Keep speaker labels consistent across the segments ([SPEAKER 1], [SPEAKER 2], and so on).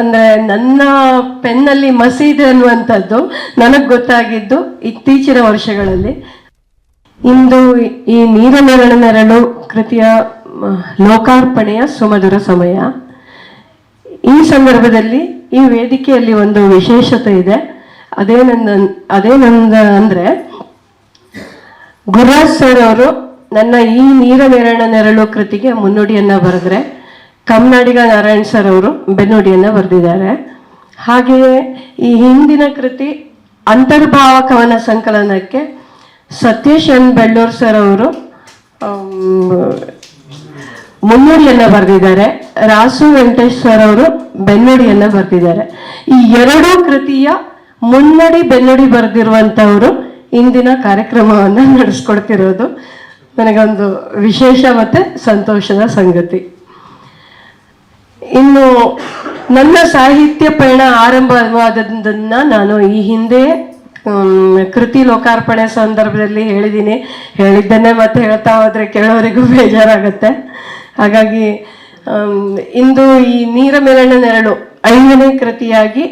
[SPEAKER 1] ಅಂದ್ರೆ ನನ್ನ ಪೆನ್ನಲ್ಲಿ ಮಸೀದ್ ಅನ್ನುವಂಥದ್ದು ನನಗೆ ಗೊತ್ತಾಗಿದ್ದು ಇತ್ತೀಚಿನ ವರ್ಷಗಳಲ್ಲಿ. ಇಂದು ಈ ನೀರ ನೆರಳು ಕೃತಿಯ ಲೋಕಾರ್ಪಣೆಯ ಸುಮಧುರ ಸಮಯ. ಈ ಸಂದರ್ಭದಲ್ಲಿ ಈ ವೇದಿಕೆಯಲ್ಲಿ ಒಂದು ವಿಶೇಷತೆ ಇದೆ. ಅದೇನಂದ ಅದೇನಂದ ಅಂದರೆ ಗುರುರಾಜ್ ಸರ್ ಅವರು ನನ್ನ ಈ ನೀರ ನೆರಳು ಕೃತಿಗೆ ಮುನ್ನುಡಿಯನ್ನು ಬರೆದ್ರೆ ಕಮ್ನಾಡಿಗ ನಾರಾಯಣ್ ಸರ್ ಅವರು ಬೆನ್ನುಡಿಯನ್ನು ಬರೆದಿದ್ದಾರೆ. ಹಾಗೆಯೇ ಈ ಹಿಂದಿನ ಕೃತಿ ಅಂತರ್ಭಾವ ಕವನ ಸಂಕಲನಕ್ಕೆ ಸತೀಶ್ ಎನ್ ಬೆಳ್ಳೂರ್ ಸರ್ ಅವರು ಮುನ್ನುಡಿಯನ್ನು ಬರೆದಿದ್ದಾರೆ. ರಾಸು ವೆಂಕಟೇಶ್ ಸರ್ ಅವರು ಬೆನ್ನುಡಿಯನ್ನ ಬರೆದಿದ್ದಾರೆ. ಈ ಎರಡೂ ಕೃತಿಯ ಮುನ್ನಡಿ ಬೆನ್ನುಡಿ ಬರೆದಿರುವಂಥವರು ಇಂದಿನ ಕಾರ್ಯಕ್ರಮವನ್ನ ನಡೆಸ್ಕೊಡ್ತಿರೋದು. ನನಗೊಂದು ವಿಶೇಷ ಮತ್ತೆ ಸಂತೋಷದ ಸಂಗತಿ. ಇನ್ನು ನನ್ನ ಸಾಹಿತ್ಯ ಪಯಣ ಆರಂಭವಾದದನ್ನ ನಾನು ಈ ಹಿಂದೆ ಕೃತಿ ಲೋಕಾರ್ಪಣೆ ಸಂದರ್ಭದಲ್ಲಿ ಹೇಳಿದ್ದೀನಿ. ಹೇಳಿದ್ದನ್ನೇ ಮತ್ತೆ ಹೇಳ್ತಾ ಹೋದ್ರೆ ಕೇಳೋರಿಗೂ ಬೇಜಾರಾಗುತ್ತೆ. ಹಾಗಾಗಿ ಇಂದು ಈ ನೀರ ಮೇಲಣ ನೆರಳು ಐದನೇ ಕೃತಿಯಾಗಿ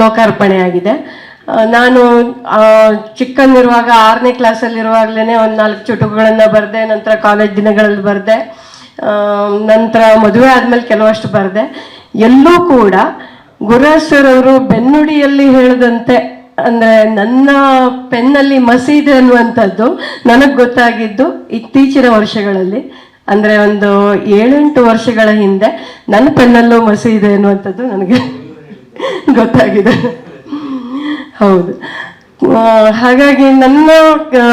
[SPEAKER 1] ಲೋಕಾರ್ಪಣೆ ಆಗಿದೆ ನಾನು ಚಿಕ್ಕಂದಿರುವಾಗ ಆರನೇ ಕ್ಲಾಸಲ್ಲಿರುವಾಗಲೇ ಒಂದು ನಾಲ್ಕು ಚುಟುಕುಗಳನ್ನು ಬರೆದೆ, ನಂತರ ಕಾಲೇಜ್ ದಿನಗಳಲ್ಲಿ ಬರೆದೆ. ನಂತರ ಮದುವೆ ಆದ್ಮೇಲೆ ಕೆಲವಷ್ಟು ಬರೆದೆ. ಎಲ್ಲೂ ಕೂಡ ಗುರುರಾಜ್ ಅವರು ಬೆನ್ನುಡಿಯಲ್ಲಿ ಹೇಳಿದಂತೆ, ಅಂದ್ರೆ ನನ್ನ ಪೆನ್ನಲ್ಲಿ ಮಸೀದೆ ಅನ್ನುವಂಥದ್ದು ನನಗೆ ಗೊತ್ತಾಗಿದ್ದು ಇತ್ತೀಚಿನ ವರ್ಷಗಳಲ್ಲಿ. ಅಂದ್ರೆ ಒಂದು ಏಳೆಂಟು ವರ್ಷಗಳ ಹಿಂದೆ ನನ್ನ ಪೆನ್ನಲ್ಲೂ ಮಸೀದೆ ಅನ್ನುವಂಥದ್ದು ನನಗೆ ಗೊತ್ತಾಗಿದೆ. ಹೌದು. ಹಾಗಾಗಿ ನನ್ನ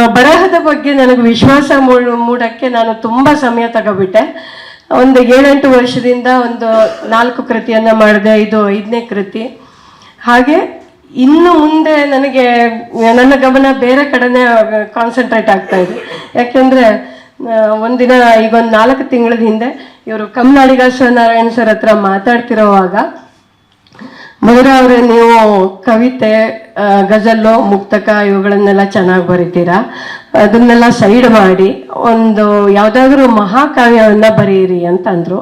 [SPEAKER 1] ಬರಹದ ಬಗ್ಗೆ ನನಗೆ ವಿಶ್ವಾಸ ಮೂಡ್- ಮೂಡಕ್ಕೆ ನಾನು ತುಂಬಾ ಸಮಯ ತಗೋಬಿಟ್ಟೆ. ಒಂದು ಏಳೆಂಟು ವರ್ಷದಿಂದ ಒಂದು ನಾಲ್ಕು ಕೃತಿಯನ್ನ ಮಾಡಿದೆ, ಇದು ಐದನೇ ಕೃತಿ. ಹಾಗೆ ಇನ್ನು ಮುಂದೆ ನನಗೆ, ನನ್ನ ಗಮನ ಬೇರೆ ಕಡೆನೇ ಕಾನ್ಸಂಟ್ರೇಟ್ ಆಗ್ತಾ ಇದೆ. ಯಾಕೆಂದರೆ ಒಂದಿನ ಈಗ ಒಂದು ನಾಲ್ಕು ತಿಂಗಳ ಹಿಂದೆ ಇವರು ಕಮ್ನಾಡಿಗ ನಾರಾಯಣ್ ಸರ್ ಹತ್ರ ಮಾತಾಡ್ತಿರೋವಾಗ ಮಧುರ ಅವರೇ, ನೀವು ಕವಿತೆ ಗಜಲ್ಲು, ಮುಕ್ತಕ ಇವುಗಳನ್ನೆಲ್ಲ ಚೆನ್ನಾಗಿ ಬರೀತೀರಾ? ಅದನ್ನೆಲ್ಲ ಸೈಡ್ ಮಾಡಿ ಒಂದು ಯಾವುದಾದ್ರೂ ಮಹಾಕಾವ್ಯವನ್ನ ಬರೀರಿ ಅಂತಂದ್ರು.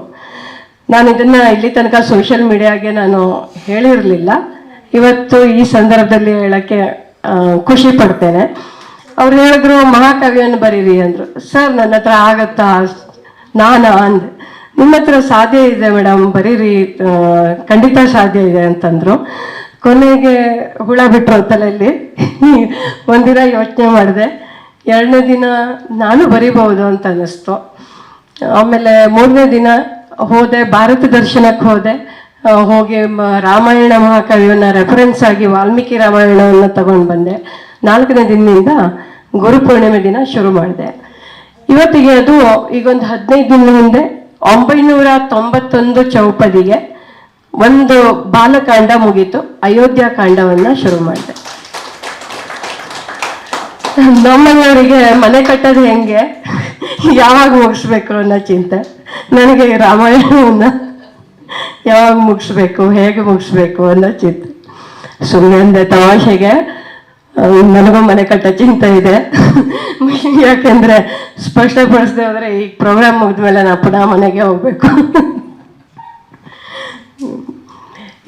[SPEAKER 1] ನಾನು ಇದನ್ನ ಇಲ್ಲಿ ತನಕ ಸೋಷಿಯಲ್ ಮೀಡಿಯಾಗೆ ನಾನು ಹೇಳಿರಲಿಲ್ಲ. ಇವತ್ತು ಈ ಸಂದರ್ಭದಲ್ಲಿ ಹೇಳಕ್ಕೆ ಖುಷಿ ಪಡ್ತೇನೆ. ಅವ್ರು ಹೇಳಿದ್ರು ಮಹಾಕಾವ್ಯವನ್ನು ಬರೀರಿ ಅಂದರು. ಸರ್, ನನ್ನ ಹತ್ರ ಆಗತ್ತಾ? ನಾನಾ? ಅಂದೆ. ನಿಮ್ಮ ಹತ್ರ ಸಾಧ್ಯ ಇದೆ ಮೇಡಮ್ ಬರೀರಿ ಖಂಡಿತ ಸಾಧ್ಯ ಇದೆ ಅಂತಂದ್ರು. ಕೊನೆಗೆ ಹುಳ ಬಿಟ್ರು ತಲೆಯಲ್ಲಿ ಒಂದಿನ ಯೋಚನೆ ಮಾಡಿದೆ. ಎರಡನೇ ದಿನ ನಾನು ಬರೀಬಹುದು ಅಂತ ಅನ್ನಿಸ್ತು. ಆಮೇಲೆ ಮೂರನೇ ದಿನ ಹೋದೆ, ಭಾರತ ದರ್ಶನಕ್ಕೆ ಹೋದೆ. ಹೋಗಿ ರಾಮಾಯಣ ಮಹಾಕವಿಯನ್ನು ರೆಫರೆನ್ಸ್ ಆಗಿ ವಾಲ್ಮೀಕಿ ರಾಮಾಯಣವನ್ನು ತಗೊಂಡು ಬಂದೆ. ನಾಲ್ಕನೇ ದಿನದಿಂದ ಗುರು ಪೂರ್ಣಿಮೆ ದಿನ ಶುರು ಮಾಡಿದೆ. ಇವತ್ತಿಗೆ ಅದು ಈಗ ಒಂದು ಹದಿನೈದು ದಿನ ಹಿಂದೆ ಒಂಬೈನೂರ ತೊಂಬತ್ತೊಂದು ಚೌಪದಿಗೆ ಒಂದು ಬಾಲಕಾಂಡ ಮುಗಿತು. ಅಯೋಧ್ಯ ಕಾಂಡವನ್ನ ಶುರು ಮಾಡಿದೆ. ನಮ್ಮನೆಯವರಿಗೆ ಮನೆ ಕಟ್ಟೋದು ಹೆಂಗೆ? ಯಾವಾಗ ಮುಗಿಸ್ಬೇಕು ಅನ್ನೋ ಚಿಂತೆ. ನನಗೆ ರಾಮಾಯಣವನ್ನ ಯಾವಾಗ ಮುಗಿಸ್ಬೇಕು, ಹೇಗೆ ಮುಗಿಸ್ಬೇಕು ಅನ್ನೋ ಚಿಂತೆ. ಸುಮ್ಮನೆ ತಮಾಷೆಗೆ. ನನಗೂ ಮನೆ ಕಟ್ಟ ಚಿಂತೆ ಇದೆ. ಯಾಕೆಂದ್ರೆ ಸ್ಪಷ್ಟಪಡಿಸದೆ ಹೋದ್ರೆ ಈ ಪ್ರೋಗ್ರಾಮ್ ಮುಗಿದ್ಮೇಲೆ ನಾ ಪುನಃ ಮನೆಗೆ ಹೋಗ್ಬೇಕು.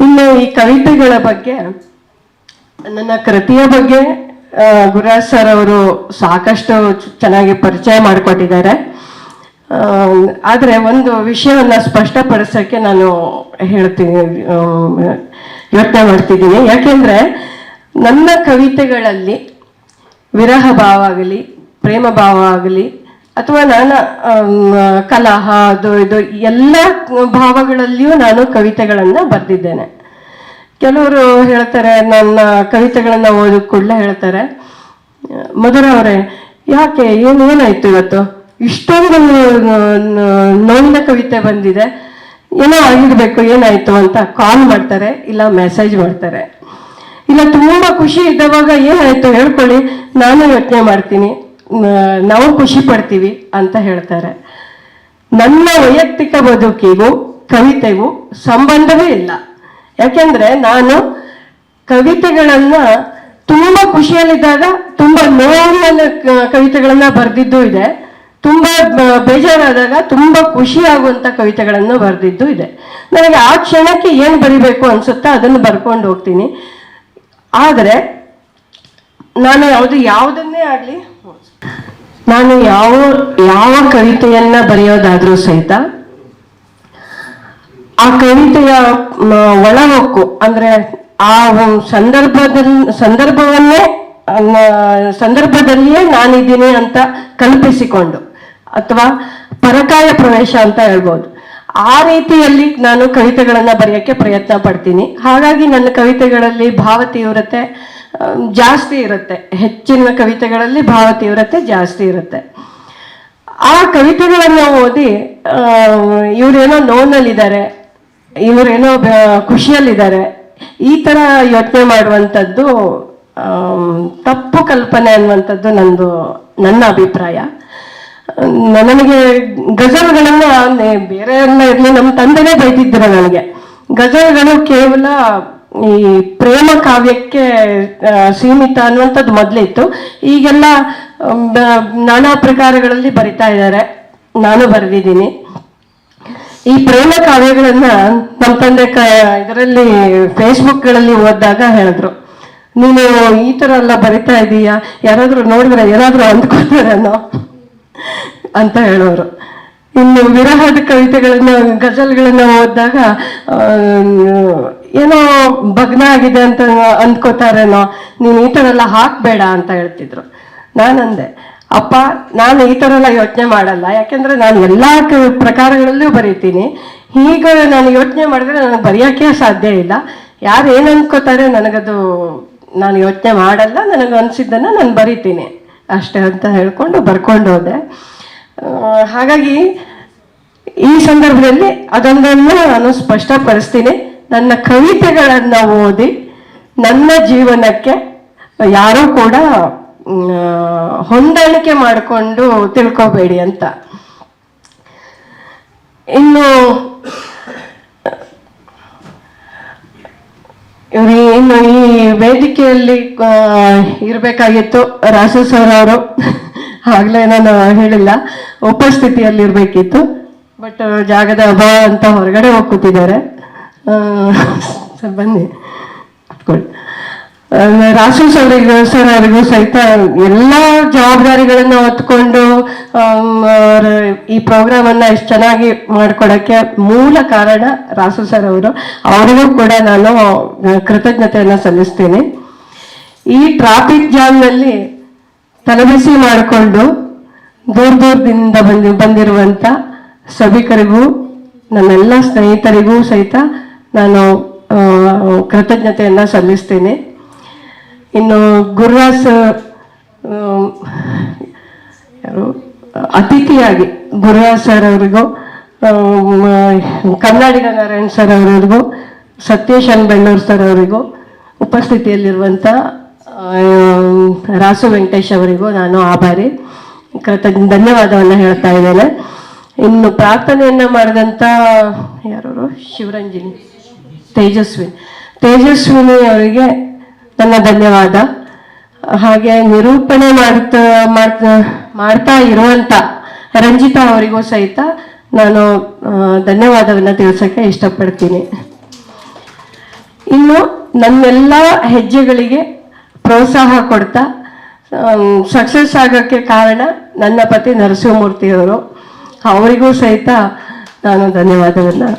[SPEAKER 1] ಇನ್ನು ಈ ಕವಿತೆಗಳ ಬಗ್ಗೆ, ನನ್ನ ಕೃತಿಯ ಬಗ್ಗೆ ಗುರುರಾಜ್ ಸರ್ ಅವರು ಸಾಕಷ್ಟು ಚೆನ್ನಾಗಿ ಪರಿಚಯ ಮಾಡಿಕೊಟ್ಟಿದ್ದಾರೆ. ಆದ್ರೆ ಒಂದು ವಿಷಯವನ್ನ ಸ್ಪಷ್ಟಪಡಿಸೋಕ್ಕೆ ನಾನು ಹೇಳ್ತೀನಿ ಯೋಚನೆ ಮಾಡ್ತಿದ್ದೀನಿ. ಯಾಕೆಂದ್ರೆ ನನ್ನ ಕವಿತೆಗಳಲ್ಲಿ ವಿರಹ ಭಾವ ಆಗಲಿ ಪ್ರೇಮ ಭಾವ ಆಗಲಿ, ಅಥವಾ ನಾನು ಕಲಹ, ಅದು, ಇದು, ಎಲ್ಲ ಭಾವಗಳಲ್ಲಿಯೂ ನಾನು ಕವಿತೆಗಳನ್ನು ಬರೆದಿದ್ದೇನೆ. ಕೆಲವರು ಹೇಳ್ತಾರೆ, ನನ್ನ ಕವಿತೆಗಳನ್ನು ಕೂಡಲೇ ಹೇಳ್ತಾರೆ. ಮಧುರ ಅವರೇ, ಯಾಕೆ, ಏನು, ಏನಾಯ್ತು ಇವತ್ತು? ಇಷ್ಟೊಂದು ನೋವಿನ ಕವಿತೆ ಬಂದಿದೆ. ಏನೋ ಆಗಿರಬೇಕು, ಏನಾಯ್ತು ಅಂತ ಕಾಲ್ ಮಾಡ್ತಾರೆ, ಇಲ್ಲ ಮೆಸೇಜ್ ಮಾಡ್ತಾರೆ. ಇಲ್ಲ ತುಂಬಾ ಖುಷಿ ಇದ್ದವಾಗ ಏನಾಯ್ತು ಹೇಳ್ಕೊಳ್ಳಿ. ನಾನು ಯೋಚನೆ ಮಾಡ್ತೀನಿ. ನಾವು ಖುಷಿ ಪಡ್ತೀವಿ ಅಂತ ಹೇಳ್ತಾರೆ. ನನ್ನ ವೈಯಕ್ತಿಕ ಬದುಕಿಗೂ, ಕವಿತೆಗೂ ಸಂಬಂಧವೇ ಇಲ್ಲ. ಯಾಕೆಂದ್ರೆ ನಾನು ಕವಿತೆಗಳನ್ನ ತುಂಬಾ ಖುಷಿಯಲ್ಲಿದ್ದಾಗ ತುಂಬಾ ನೋವಿನ ಕವಿತೆಗಳನ್ನ ಬರೆದಿದ್ದು ಇದೆ. ತುಂಬಾ ಬೇಜಾರಾದಾಗ ತುಂಬಾ ಖುಷಿ ಆಗುವಂತ ಕವಿತೆಗಳನ್ನು ಬರೆದಿದ್ದು ಇದೆ. ನನಗೆ ಆ ಕ್ಷಣಕ್ಕೆ ಏನು ಬರಿಬೇಕು ಅನ್ಸುತ್ತಾ ಅದನ್ನು ಬರ್ಕೊಂಡು ಹೋಗ್ತೀನಿ. ಆದರೆ ನಾನು ಯಾವುದು ಯಾವುದನ್ನೇ ಆಗಲಿ ನಾನು ಯಾವ ಯಾವ ಕವಿತೆಯನ್ನ ಬರೆಯೋದಾದ್ರೂ ಸಹಿತ ಆ ಕವಿತೆಯ ಒಳಹೊಕ್ಕು ಅಂದ್ರೆ ಆ ಸಂದರ್ಭದಲ್ಲಿ, ಸಂದರ್ಭವನ್ನೇ ಸಂದರ್ಭದಲ್ಲಿಯೇ ನಾನಿದ್ದೀನಿ ಅಂತ ಕಲ್ಪಿಸಿಕೊಂಡು ಅಥವಾ ಪರಕಾಯ ಪ್ರವೇಶ ಅಂತ ಹೇಳ್ಬೋದು. ಆ ರೀತಿಯಲ್ಲಿ ನಾನು ಕವಿತೆಗಳನ್ನು ಬರೆಯೋಕ್ಕೆ ಪ್ರಯತ್ನ ಪಡ್ತೀನಿ. ಹಾಗಾಗಿ ನನ್ನ ಕವಿತೆಗಳಲ್ಲಿ ಭಾವ ತೀವ್ರತೆ ಜಾಸ್ತಿ ಇರುತ್ತೆ. ಹೆಚ್ಚಿನ ಕವಿತೆಗಳಲ್ಲಿ ಭಾವ ತೀವ್ರತೆ ಜಾಸ್ತಿ ಇರುತ್ತೆ. ಆ ಕವಿತೆಗಳನ್ನು ಓದಿ ಇವರೇನೋ ನೋನಲ್ಲಿದ್ದಾರೆ ಇವರೇನೋ ಖುಷಿಯಲ್ಲಿದ್ದಾರೆ, ಈ ಥರ ಯೋಚನೆ ಮಾಡುವಂಥದ್ದು ತಪ್ಪು ಕಲ್ಪನೆ ಅನ್ನುವಂಥದ್ದು ನಂದು, ನನ್ನ ಅಭಿಪ್ರಾಯ. ನನಗೆ ಗಜಲ್ಗಳನ್ನ ಬೇರೆ ಎಲ್ಲ ಇರಲಿ ನಮ್ಮ ತಂದೆನೇ ಬೈತಿದ್ರು ನನಗೆ. ಗಜಲ್ಗಳು ಕೇವಲ ಈ ಪ್ರೇಮ ಕಾವ್ಯಕ್ಕೆ ಸೀಮಿತ ಅನ್ನುವಂಥದ್ದು ಮೊದಲಿತ್ತು. ಈಗೆಲ್ಲ ನಾನಾ ಪ್ರಕಾರಗಳಲ್ಲಿ ಬರಿತಾ ಇದ್ದಾರೆ. ನಾನು ಬರೆದಿದ್ದೀನಿ. ಈ ಪ್ರೇಮ ಕಾವ್ಯಗಳನ್ನ ನಮ್ಮ ತಂದೆ ಕ, ಇದರಲ್ಲಿ ಫೇಸ್ಬುಕ್ಗಳಲ್ಲಿ ಓದಿದಾಗ ಹೇಳಿದ್ರು. ನೀನು ಈ ಥರ ಎಲ್ಲ ಬರಿತಾ ಇದೀಯಾ? ಯಾರಾದರೂ ನೋಡಿದ್ರೆ, ಏನಾದರೂ ಅಂದ್ಕೊತಾರೇನೋ ಅಂತ ಹೇಳೋರು. ಇನ್ನು ವಿರಹದ ಕವಿತೆಗಳನ್ನ, ಗಜಲ್ಗಳನ್ನ ಓದಿದಾಗ ಏನೋ ಭಗ್ನ ಆಗಿದೆ ಅಂತ ಅಂದ್ಕೋತಾರೇನೋ, ನೀನು ಈ ಥರ ಎಲ್ಲ ಹಾಕ್ಬೇಡ ಅಂತ ಹೇಳ್ತಿದ್ರು. ನಾನಂದೆ, ಅಪ್ಪ, ನಾನು ಈ ಥರ ಎಲ್ಲ ಯೋಚನೆ ಮಾಡಲ್ಲ. ಯಾಕೆಂದ್ರೆ ನಾನು ಎಲ್ಲ ಪ್ರಕಾರಗಳಲ್ಲೂ ಬರೀತೀನಿ. ಹೀಗೆ ನಾನು ಯೋಚನೆ ಮಾಡಿದ್ರೆ ನನಗೆ ಬರೆಯೋಕ್ಕೆ ಸಾಧ್ಯ ಇಲ್ಲ. ಯಾರು ಏನು ಅನ್ಕೋತಾರೆ ನನಗದು, ನಾನು ಯೋಚನೆ ಮಾಡಲ್ಲ, ನನಗೆ ಅನಿಸಿದ್ದನ್ನು ನಾನು ಬರಿತೀನಿ. ಅಷ್ಟೇ ಅಂತ ಹೇಳ್ಕೊಂಡು ಬರ್ಕೊಂಡು ಹೋದೆ. ಹಾಗಾಗಿ ಈ ಸಂದರ್ಭದಲ್ಲಿ ಅದೊಂದನ್ನು ನಾನು ಸ್ಪಷ್ಟಪಡಿಸ್ತೀನಿ. ನನ್ನ ಕವಿತೆಗಳನ್ನು ಓದಿ ನನ್ನ ಜೀವನಕ್ಕೆ ಯಾರೂ ಕೂಡ ಹೊಂದಾಣಿಕೆ ಮಾಡಿಕೊಂಡು ತಿಳ್ಕೋಬೇಡಿ ಅಂತ. ಇನ್ನು ಇವ್ರು ಏನು ಈ ವೇದಿಕೆಯಲ್ಲಿ ಇರಬೇಕಾಗಿತ್ತು ರಾಸು ಸರ್ ಅವರು ಆಗ್ಲೇ ನಾನು ಹೇಳಿಲ್ಲ ಉಪಸ್ಥಿತಿಯಲ್ಲಿ ಇರಬೇಕಿತ್ತು ಬಟ್ ಜಾಗದ ಅಭಾವ ಅಂತ ಹೊರಗಡೆ ಹೋಗಿ ಕೂತಿದ್ದಾರೆ ಸರ್ ಬನ್ನಿ ಆ, ರಾಸು ಸರಿಗೂ ಸರ್ ಅವರಿಗೂ ಸಹಿತ ಎಲ್ಲ ಜವಾಬ್ದಾರಿಗಳನ್ನ ಹೊತ್ಕೊಂಡು ಈ ಪ್ರೋಗ್ರಾಮ್ ಅನ್ನ ಇಷ್ಟು ಚೆನ್ನಾಗಿ ಮಾಡ್ಕೊಡಕ್ಕೆ ಮೂಲ ಕಾರಣ ರಾಸು ಸರ್ ಅವರು. ಅವರಿಗೂ ಕೂಡ ನಾನು ಕೃತಜ್ಞತೆಯನ್ನ ಸಲ್ಲಿಸ್ತೀನಿ. ಈ ಟ್ರಾಫಿಕ್ ಜಾಮ್ನಲ್ಲಿ ತಲೆಬಿಸಿ ಮಾಡಿಕೊಂಡು ದೂರ ದೂರದಿಂದ ಬಂದಿ, ಬಂದಿರುವಂತ ಸಭಿಕರಿಗೂ ನನ್ನೆಲ್ಲ ಸ್ನೇಹಿತರಿಗೂ ಸಹಿತ ನಾನು ಕೃತಜ್ಞತೆಯನ್ನ ಸಲ್ಲಿಸ್ತೀನಿ. ಇನ್ನು ಗುರುರಾಸ್ ಯಾರು, ಅತಿಥಿಯಾಗಿ ಗುರುರಾಜ್ ಸರ್ ಅವರಿಗೂ ಕನ್ನಡಿಗ ನಾರಾಯಣ್ ಸರ್ ಅವರಿಗೂ ಅನ್ ಬೆಳ್ಳೂರ್ ಸರ್ ಅವರಿಗೂ ಉಪಸ್ಥಿತಿಯಲ್ಲಿರುವಂಥ ರಾಸು ವೆಂಕಟೇಶ್ ಅವರಿಗೂ ನಾನು ಆಭಾರಿ. ಕೃತಜ್ಞ ಧನ್ಯವಾದವನ್ನು ಹೇಳ್ತಾ ಇದ್ದೇನೆ. ಇನ್ನು ಪ್ರಾರ್ಥನೆಯನ್ನು ಮಾಡಿದಂಥ ಯಾರವರು? ಶಿವರಂಜಿನಿ ತೇಜಸ್ವಿ ತೇಜಸ್ವಿನಿ ಅವರಿಗೆ ನನ್ನ ಧನ್ಯವಾದ. ಹಾಗೆ ನಿರೂಪಣೆ ಮಾಡ್ತಾ ಮಾಡ್ತಾ ಇರುವಂತ ರಂಜಿತಾ ಅವರಿಗೂ ಸಹಿತ ನಾನು ಧನ್ಯವಾದವನ್ನ ತಿಳಿಸಕ್ಕೆ ಇಷ್ಟಪಡ್ತೀನಿ. ಇನ್ನು ನನ್ನೆಲ್ಲ ಹೆಜ್ಜೆಗಳಿಗೆ ಪ್ರೋತ್ಸಾಹ ಕೊಡ್ತಾ ಸಕ್ಸಸ್ ಆಗೋಕ್ಕೆ ಕಾರಣ ನನ್ನ ಪತಿ ನರಸಿಂಹಮೂರ್ತಿಯವರು. ಅವರಿಗೂ ಸಹಿತ ನಾನು ಧನ್ಯವಾದವನ್ನು